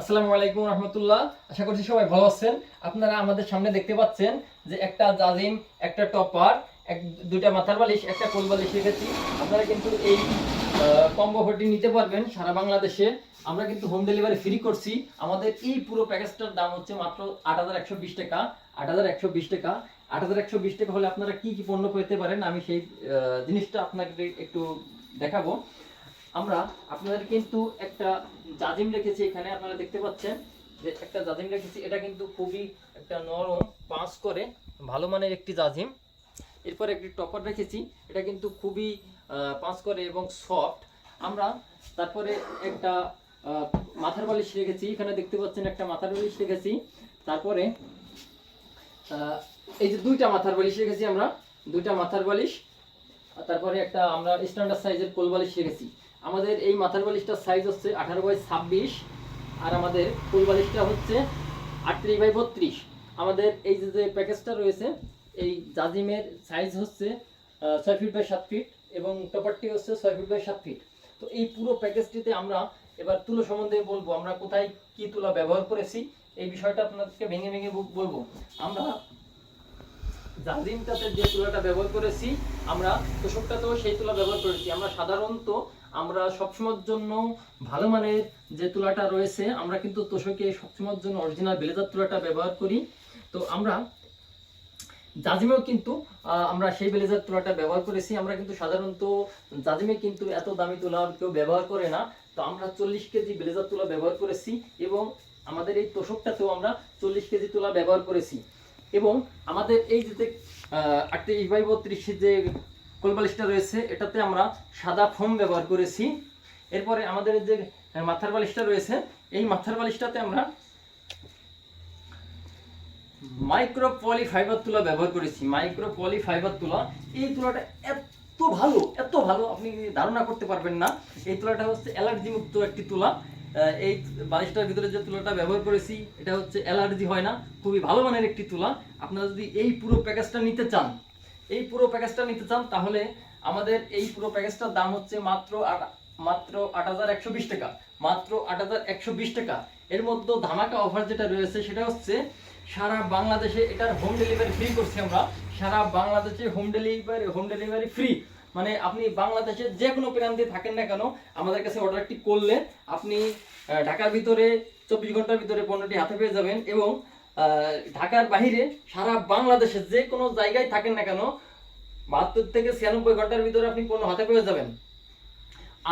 আসসালামু আলাইকুম রহমতুল্লাহ। আশা করছি সবাই ভালো আছেন। আপনারা আমাদের সামনে দেখতে পাচ্ছেন যে একটা জাজিম, একটা টপার, এক, দুইটা মাথার বালিশ, একটা কোল বালিশ রেখেছি। আপনারা কিন্তু এই কম্বো ভর্তি নিতে পারবেন সারা বাংলাদেশে। আমরা কিন্তু হোম ডেলিভারি ফ্রি করছি। আমাদের এই পুরো প্যাকেজটার দাম হচ্ছে মাত্র আট হাজার একশো বিশ টাকা। আট হাজার একশো বিশ টাকা। আট হাজার একশো বিশ টাকা হলে আপনারা কি কি পণ্য পেতে পারেন আমি সেই জিনিসটা আপনাকে একটু দেখাবো। আমরা আপনাদের কিন্তু একটা জাজিম রেখেছি এখানে, আপনারা দেখতে পাচ্ছেন যে একটা জাজিম রেখেছি। এটা কিন্তু খুবই একটা নরম পাঁচ করে, ভালো মানের একটি জাজিম এরপর একটি টপার রেখেছি, এটা কিন্তু খুবই পাঁচ করে এবং সফট আমরা তারপরে একটা মাথার বালিশ রেখেছি, এখানে দেখতে পাচ্ছেন একটা মাথার বালিশ রেখেছি। তারপরে এই যে দুইটা মাথার বালিশ রেখেছি আমরা, দুইটা মাথার বালিশ তারপরে একটা আমরা স্ট্যান্ডার্ড সাইজের কোল বালিশ রেখেছি। আমাদের এই মাথার বালিশটার সাইজ হচ্ছে আঠারো বাই ছাব্বিশ, আর আমাদের কোল বালিশটা হচ্ছে আটত্রিশ বাই বত্রিশ। আমাদের এই যে যে প্যাকেজটা রয়েছে, এই জাজিমের সাইজ হচ্ছে ছয় ফিট বাই সাত ফিট এবং টপারটি হচ্ছে ছয় ফিট বাই সাত ফিট তো এই পুরো প্যাকেজটিতে আমরা এবার তুলো সম্বন্ধে বলব, আমরা কোথায় কি তুলা ব্যবহার করেছি, এই বিষয়টা আপনাদেরকে ভেঙে ভেঙে বলব। আমরা জাজিমটাতে যে তুলাটা ব্যবহার করেছি, আমরা তোষকটাতেও সেই তুলা ব্যবহার করেছি। আমরা সাধারণত আমরা সবসময়ের জন্য ভালো মানের যে তুলাটা রয়েছে, আমরা কিন্তু তোষকে সবসময়ের জন্য অরিজিনাল বেলেজার তুলাটা ব্যবহার করি। তো আমরা জাজিমেও কিন্তু আমরা সেই বেলেজার তুলাটা ব্যবহার করেছি। আমরা কিন্তু সাধারণত জাজিমে কিন্তু এত দামি তুলা কেউ ব্যবহার করে না। তো আমরা চল্লিশ কেজি বেলেজার তুলা ব্যবহার করেছি এবং আমাদের এই তোষকটাতেও আমরা চল্লিশ কেজি তুলা ব্যবহার করেছি। এবং আমাদের এই যে আটত্রিশ বাই বত্রিশ যে কোলবালিশটা রয়েছে, এটাতে আমরা সাদা ফোম ব্যবহার করেছি। এরপরে আমাদের যে মাথার বালিশটা রয়েছে, এই মাথার বালিশটাতে আমরা মাইক্রো পলি ফাইবার তুলা ব্যবহার করেছি। মাইক্রো পলি ফাইবার তুলা, এই তুলাটা এত ভালো এত ভালো, আপনি ধারণা করতে পারবেন না। এই তুলাটা হচ্ছে অ্যালার্জি মুক্ত একটি তুলা। এই বালিশটার ভিতরে যে তুলাটা ব্যবহার করেছি, এটা হচ্ছে অ্যালার্জি হয় না, খুবই ভালো মানের একটি তুলা। আপনারা যদি এই পুরো প্যাকেজটা নিতে চান এই পুরো প্যাকেজটা নিতে চান, তাহলে আমাদের এই পুরো প্যাকেজটার দাম হচ্ছে মাত্র মাত্র আট হাজার একশো বিশ টাকা। মাত্র আট হাজার একশো বিশ টাকা। এর মধ্যে ধামাকা অফার যেটা রয়েছে, সেটা হচ্ছে সারা বাংলাদেশে এটার হোম ডেলিভারি ফ্রি করছি আমরা। সারা বাংলাদেশে home delivery home delivery free মানে আপনি বাংলাদেশের যে কোনো প্রান্তে থাকেন না কেন, আমাদের কাছে অর্ডারটি করলে আপনি ঢাকার ভিতরে, চব্বিশ ঘণ্টার ভিতরে পণ্যটি হাতে পেয়ে যাবেন এবং ঢাকার বাইরে সারা বাংলাদেশে যে কোনো জায়গায় থাকেন না কেন বাহাত্তর থেকে ছিয়ানব্বই ঘণ্টার ভিতরে আপনি পণ্য হাতে পেয়ে যাবেন।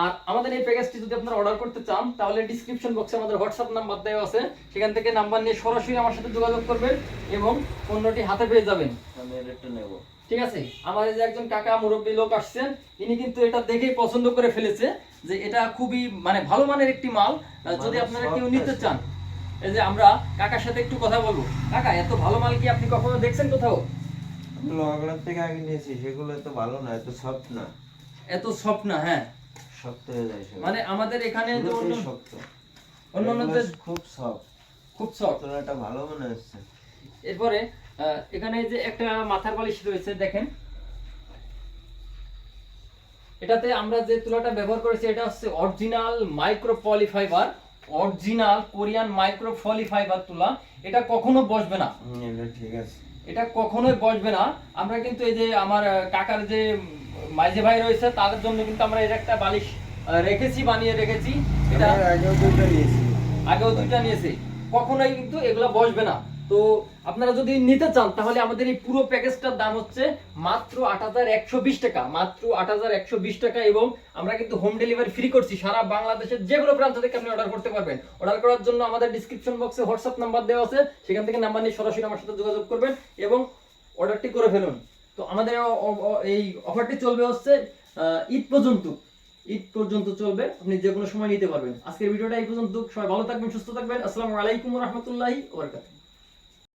আর আমাদের এই প্যাকেজটি যদি আপনারা অর্ডার করতে চান তাহলে ডিসক্রিপশন বক্সে আমাদের হোয়াটসঅ্যাপ নাম্বার দেওয়া আছে। সেখান থেকে নাম্বার নিয়ে সরাসরি আমার সাথে যোগাযোগ করবেন এবং পণ্যটি হাতে পেয়ে যাবেন। আমি ঠিক আছে? আমার যে একজন কাকা মুরব্বী লোক আসছেন ইনি কিন্তু এটা দেখেই পছন্দ করে ফেলেছে যে এটা খুবই মানে ভালো মানের একটি মাল। যদি মানে আপনারা কেউ নিতে চান এই যে আমরা কাকার সাথে একটু কথা বলব। কাকা এত ভালো মাল কি আপনি কখনো দেখছেন কোথাও? আমি লোহাগড়ার থেকে আগে নিয়েছি সেগুলো তো ভালো না এত সফট না। এত সফট না হ্যাঁ। শক্ত হয়ে যায় মানে আমাদের এখানে যে অন্য শক্ত খুব সফট। খুব সফট। তোলাটা ভালো মনে হচ্ছে। এরপরে এখানে যে একটা মাথার বালিশ রয়েছে দেখেন। এটাতে আমরা যে তুলাটা ব্যবহার করেছি এটা হচ্ছে original micro poly fiber original Korean micro poly fiber তুলা এটা কখনো বসবে না। ঠিক আছে। এটা কখনোই বসবে না। আমরা কিন্তু এই যে আমার কাকার যে মাঝে মাইজে ভাই রয়েছে তাদের জন্য কিন্তু আমরা এর একটা বালিশ রেখেছি বানিয়ে রেখেছি। এটা আগেও দুইটা নিয়েছি। আগেও দুইটা নিয়েছি। কখনোই কিন্তু এগুলো বসবে না। তো আপনারা যদি নিতে চান, তাহলে আমাদের এই পুরো প্যাকেজটার দাম হচ্ছে মাত্র আট হাজার একশো বিশ টাকা। মাত্র আট হাজার একশো বিশ টাকা এবং আমরা কিন্তু হোম ডেলিভারি ফ্রি করছি। সারা বাংলাদেশের যে কোনো প্রান্ত থেকে আপনি অর্ডার করতে পারবেন। অর্ডার করার জন্য আমাদের ডিসক্রিপশন বক্সে হোয়াটসঅ্যাপ নাম্বার দেওয়া আছে। সেখান থেকে নাম্বার নিয়ে সরাসরি আমার সাথে যোগাযোগ করবেন এবং অর্ডারটি করে ফেলুন। তো আমাদের এই অফারটি চলবে হচ্ছে ঈদ পর্যন্ত। ঈদ পর্যন্ত চলবে। আপনি যে কোনো সময় নিতে পারবেন। আজকের ভিডিওটা এই পর্যন্ত। সবাই ভালো থাকবেন, সুস্থ থাকবেন। আসসালামু আলাইকুম রহমতুল্লাহি ওবরাকাতুহু